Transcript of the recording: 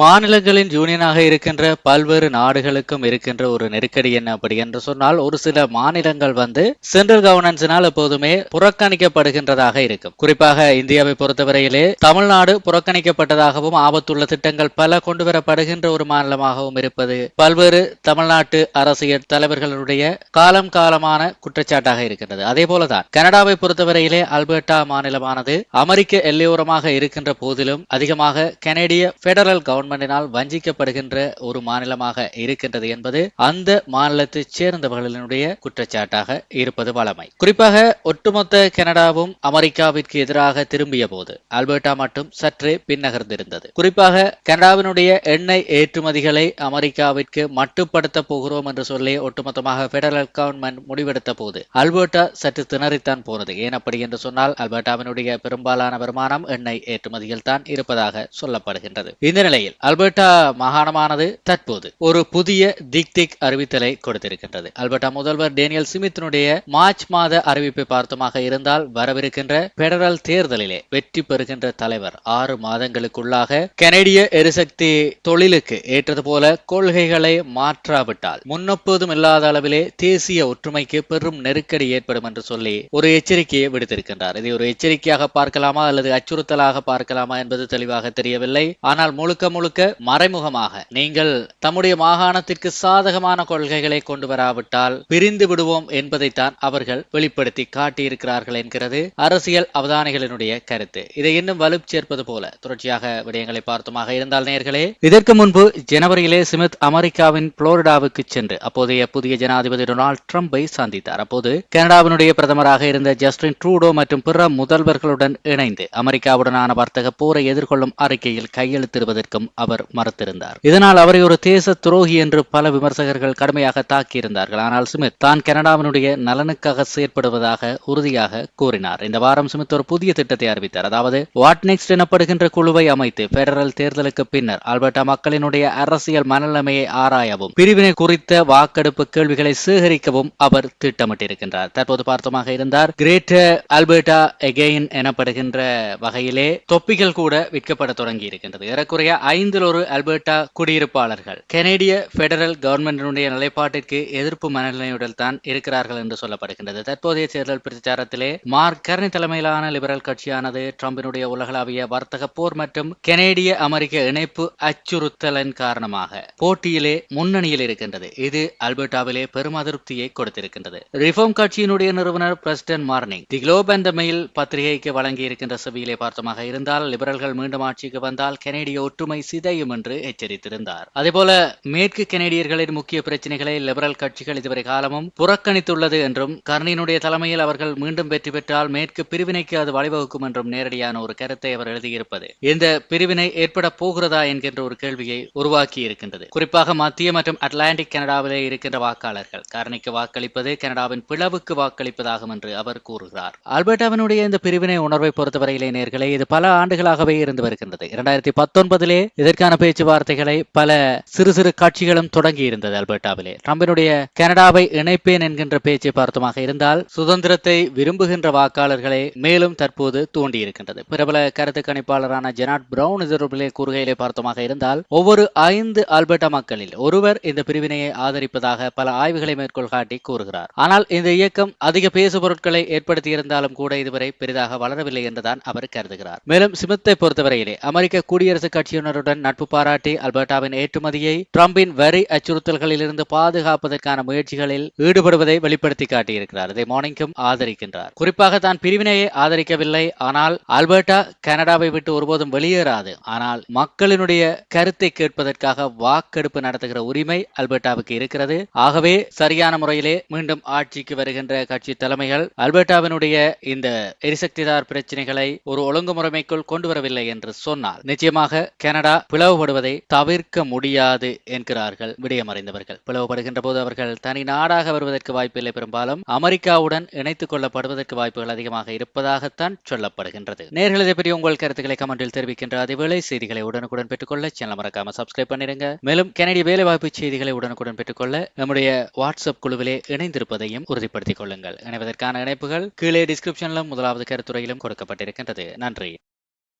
மாநிலங்களின் யூனியனாக இருக்கின்ற பல்வேறு நாடுகளுக்கும் இருக்கின்ற ஒரு நெருக்கடி என்ன அப்படி என்று சொன்னால் ஒரு சில மாநிலங்கள் வந்து சென்ட்ரல் கவர்னன்ஸினால் எப்போதுமே புறக்கணிக்கப்படுகின்றதாக இருக்கும். குறிப்பாக இந்தியாவை பொறுத்தவரையிலே தமிழ்நாடு புறக்கணிக்கப்பட்டதாகவும் ஆபத்துள்ள திட்டங்கள் பல கொண்டு வரப்படுகின்ற ஒரு மாநிலமாகவும் இருப்பது பல்வேறு தமிழ்நாட்டு அரசியல் தலைவர்களுடைய காலம் காலமான குற்றச்சாட்டாக இருக்கின்றது. அதே போலதான் கனடாவை பொறுத்தவரையிலே அல்பர்டா மாநிலமானது அமெரிக்க எல்லையோரமாக இருக்கின்ற போதிலும் அதிகமாக கனேடிய பெடரல் கவர்மெண்டினால் வஞ்சிக்கப்படுகின்ற ஒரு மாநிலமாக இருக்கின்றது என்பது அந்த மாநிலத்தை சேர்ந்தவர்களினுடைய குற்றச்சாட்டாக இருப்பது வளமை குறிப்பாக ஒட்டுமொத்த கனடாவும் அமெரிக்காவிற்கு எதிராக திரும்பிய போது அல்பர்டா மட்டும் சற்றே பின்னகர்ந்திருந்தது. குறிப்பாக கனடாவினுடைய எண்ணெய் ஏற்றுமதிகளை அமெரிக்காவிற்கு மட்டுப்படுத்த போகிறோம் என்று சொல்லி ஒட்டுமொத்தமாக பெடரல் கவர்மெண்ட் முடிவெடுத்த போது அல்பர்டா சற்று திணறித்தான் போனது. ஏன் அப்படி என்று சொன்னால் அல்பர்டாவினுடைய பெரும்பாலான வருமானம் எண்ணெய் ஏற்றுமதியில் தான் இருப்பதாக சொல்லப்படுகின்றது. இந்த நிலையில் அல்பர்டா மாகாணமானது தற்போது ஒரு புதிய திக் திக் அறிவித்தலை கொடுத்திருக்கின்றது. அல்பர்டா முதல்வர் டேனியல் சிமித்தினுடைய மார்ச் மாத அறிவிப்பை பார்த்தமாக இருந்தால் வரவிருக்கின்ற பெடரல் தேர்தலிலே வெற்றி பெறுகின்ற தலைவர் ஆறு மாதங்களுக்குள்ளாக கனடிய எரிசக்தி தொழிலுக்கு ஏற்றது போல கொள்கைகளை மாற்றாவிட்டால் முன்னெப்போதும் இல்லாத அளவிலே தேசிய ஒற்றுமைக்கு பெரும் நெருக்கடி ஏற்படும் என்று சொல்லி ஒரு எச்சரிக்கையை விடுத்திருக்கின்றார். இதை ஒரு எச்சரிக்கையாக பார்க்கலாமா அல்லது அச்சுறுத்தலாக பார்க்கலாமா என்பது தெளிவாக தெரியவில்லை. ஆனால் முழுக்க முழுக்க மறைமுகமாக. நீங்கள் தம்முடைய மாகாணத்திற்கு சாதகமான கொள்கைகளை கொண்டு வராவிட்டால் பிரிந்து விடுவோம் என்பதைத்தான் அவர்கள் வெளிப்படுத்தி காட்டியிருக்கிறார்கள் என்கிறது அரசியல் அவதானிகளினுடைய கருத்து. இதை இன்னும் வலு சேர்ப்பது போல. தொடர்ச்சியாக விடயங்களை பார்த்துமாக இருந்தால் நேர்களே இதற்கு முன்பு ஜனவரியிலே சிமித் அமெரிக்காவின் புளோரிடாவுக்கு சென்று அப்போதைய புதிய ஜனாதிபதி டொனால்டு ட்ரம்பை சந்தித்தார். அப்போது கனடாவினுடைய பிரதமராக இருந்த ஜஸ்டின் ட்ரூடோ மற்றும் பிற முதல்வர்களுடன் இணைந்து அமெரிக்காவுடனான வர்த்தக போரை எதிர்கொள்ளும் அறிக்கையில் கையெழுத்திடுவதற்கும் அவர் மறுத்திருந்தார். இதனால் அவரை ஒரு தேச துரோகி என்று பல விமர்சகர்கள் கடுமையாக தாக்கியிருந்தார்கள். ஆனால் சுமித் தான் கனடாவினுடைய நலனுக்காக செயற்படுவதாக உறுதியாக கூறினார். இந்த வாரம் சுமித் ஒரு புதிய திட்டத்தை அறிவித்தார். அதாவது வாட் நெக்ஸ்ட் எனப்படுகின்ற குழுவை அமைத்து பெடரல் தேர்தலுக்கு பின்னர் ஆல்பர்டா மக்களினுடைய அரசியல் மனநிலைமையை ஆராயவும் பிரிவினை குறித்த வாக்கெடுப்பு கேள்விகளை சேகரிக்கவும் அவர் திட்டமிட்டிருக்கின்றார். தற்போது பார்த்தமாக இருந்தார் கிரேட்டர் ஆல்பர்டா எகெயின் எனப்படுகின்ற வகையிலே தொப்பிகள் கூட விற்கப்பட தொடங்கி இருக்கின்றது ஏறக்குறைய ஐந்தில் ஒரு அல்பர்டா குடியிருப்பாளர்கள். கனேடிய பெடரல் கவர்மெண்டினுடைய நிலைப்பாட்டிற்கு எதிர்ப்பு மனநிலையுடன் தான் இருக்கிறார்கள் என்று சொல்லப்படுகின்றது. தற்போதைய தேர்தல் பிரச்சாரத்திலே மார்க் கர்னி தலைமையிலான லிபரல் கட்சியானது டிரம்பினுடைய உலகளாவிய வர்த்தக போர் மற்றும் கனேடிய அமெரிக்க இணைப்பு அச்சுறுத்தலின் காரணமாக போட்டியிலே முன்னணியில் இருக்கின்றது. இது அல்பர்டாவிலே பெரும் அதிருப்தியை கொடுத்திருக்கின்றது. ரிஃபார்ம் கட்சியினுடைய நிறுவனர் president morning the Globe and Mail பத்திரிகைக்கு வழங்கி இருக்கின்ற செவியிலே பார்த்தமாக இருந்தால் லிபரல்கள் மீண்டும் ஆட்சிக்கு வந்தால் கனேடிய ஒற்றுமை சிதையும் என்று எச்சரித்திருந்தார். அதேபோல மேற்கு கனேடியர்களின் முக்கிய பிரச்சனைகளை லிபரல் கட்சிகள் இதுவரை காலமும் புறக்கணித்துள்ளது என்றும் கர்னினுடைய தலைமையில் அவர்கள் மீண்டும் வெற்றி பெற்றால் மேற்கு பிரிவினைக்கு அது வழிவகுக்கும் என்றும் நேரடியான ஒரு கருத்தை அவர் எழுதியிருப்பது. இந்த பிரிவினை ஏற்பட போகிறதா என்கின்ற ஒரு கேள்வியை உருவாக்கி இருக்கின்றது. குறிப்பாக மத்திய மற்றும் அட்லாண்டிக் கனடாவிலே இருக்கின்ற வாக்காளர்கள் கர்னிக்கு வாக்களிப்பது கனடாவின் பிளவுக்கு வாக்களிப்பதாகும் என்று அவர் கூறுகிறார். ஆல்பர்டாவினுடைய இந்த பிரிவினை உணர்வை பொறுத்தவரையிலே நேர்களை இது பல ஆண்டுகளாகவே இருந்து வருகின்றது. இரண்டாயிரத்தி பத்தொன்பதிலே இதற்கான பேச்சுவார்த்தைகளை பல சிறு சிறு கட்சிகளும் தொடங்கி இருந்தது அல்பர்டாவிலே. ட்ரம்பினுடைய கனடாவை இணைப்பேன் என்கின்ற பேச்சை பார்த்தமாக இருந்தால் சுதந்திரத்தை விரும்புகின்ற வாக்காளர்களை மேலும் தற்போது தூண்டி இருக்கின்றது பிரபல கருத்து கணிப்பாளரான ஜெனாட் பிரவுன் இதற்குள்ளே கூறுகையிலே பார்த்தமாக இருந்தால் ஒவ்வொரு ஐந்து அல்பர்டா மக்களில் ஒருவர் இந்த பிரிவினையை ஆதரிப்பதாக பல ஆய்வுகளை மேற்கோள் காட்டி கூறுகிறார். ஆனால் இந்த இயக்கம் அதிக பேசு பொருட்களை ஏற்படுத்தியிருந்தாலும் கூட இதுவரை பெரிதாக வளரவில்லை என்றுதான் அவர் கருதுகிறார். மேலும் சிமத்தை பொறுத்தவரையிலே அமெரிக்க குடியரசுக் கட்சியினருடன் நட்பு பாராட்டி அல்பர்டாவின் ஏற்றுமதியை டிரம்பின் வரி அச்சுறுத்தல்களிலிருந்து பாதுகாப்பதற்கான முயற்சிகளில் ஈடுபடுவதை வெளிப்படுத்தி காட்டியிருக்கிறார். இதை மார்னிங்கும் ஆதரிக்கின்றார். குறிப்பாக தான் பிரிவினையை ஆதரிக்கவில்லை. ஆனால் அல்பர்டா கனடாவை விட்டு ஒருபோதும் வெளியேறாது. ஆனால் மக்களினுடைய கருத்தை கேட்பதற்காக வாக்கெடுப்பு நடத்துகிற உரிமை அல்பர்டாவுக்கு இருக்கிறது. ஆகவே சரியான முறையிலே மீண்டும் ஆட்சிக்கு வருகின்ற கட்சி தலைமைகள் அல்பர்டாவினுடைய இந்த எரிசக்திதார் பிரச்சனைகளை ஒரு ஒழுங்குமுறைமைக்குள் கொண்டு வரவில்லை என்று சொன்னால் நிச்சயமாக கனடா பிளவுபடுவதை தவிர்க்க முடியாது என்கிறார்கள் விடயமறைந்தவர்கள். பிளவுபடுகின்ற போது அவர்கள் தனி நாடாக வருவதற்கு வாய்ப்பில்லை பெரும்பாலும் அமெரிக்காவுடன் இணைத்துக் கொள்ளப்படுவதற்கு வாய்ப்புகள் அதிகமாக இருப்பதாகத்தான் சொல்லப்படுகின்றது. நேர்கள் இதை பற்றி உங்கள் கருத்துக்களை கமெண்டில் தெரிவிக்கின்ற அதேவேளை செய்திகளை உடனுக்குடன் பெற்றுக்கொள்ள சேனல் மறக்காம சப்ஸ்கிரைப் பண்ணிருங்க. மேலும் கனடிய வேலைவாய்ப்பு செய்திகளை உடனுக்குடன் பெற்றுக்கொள்ள நம்முடைய வாட்ஸ்அப் குழுவிலே இணைந்திருப்பதையும் உறுதிப்படுத்திக் கொள்ளுங்கள். இணைவதற்கான இணைப்புகள் கீழே டிஸ்கிரிப்ஷனிலும் முதலாவது கருத்துறையிலும் கொடுக்கப்பட்டிருக்கின்றது. நன்றி.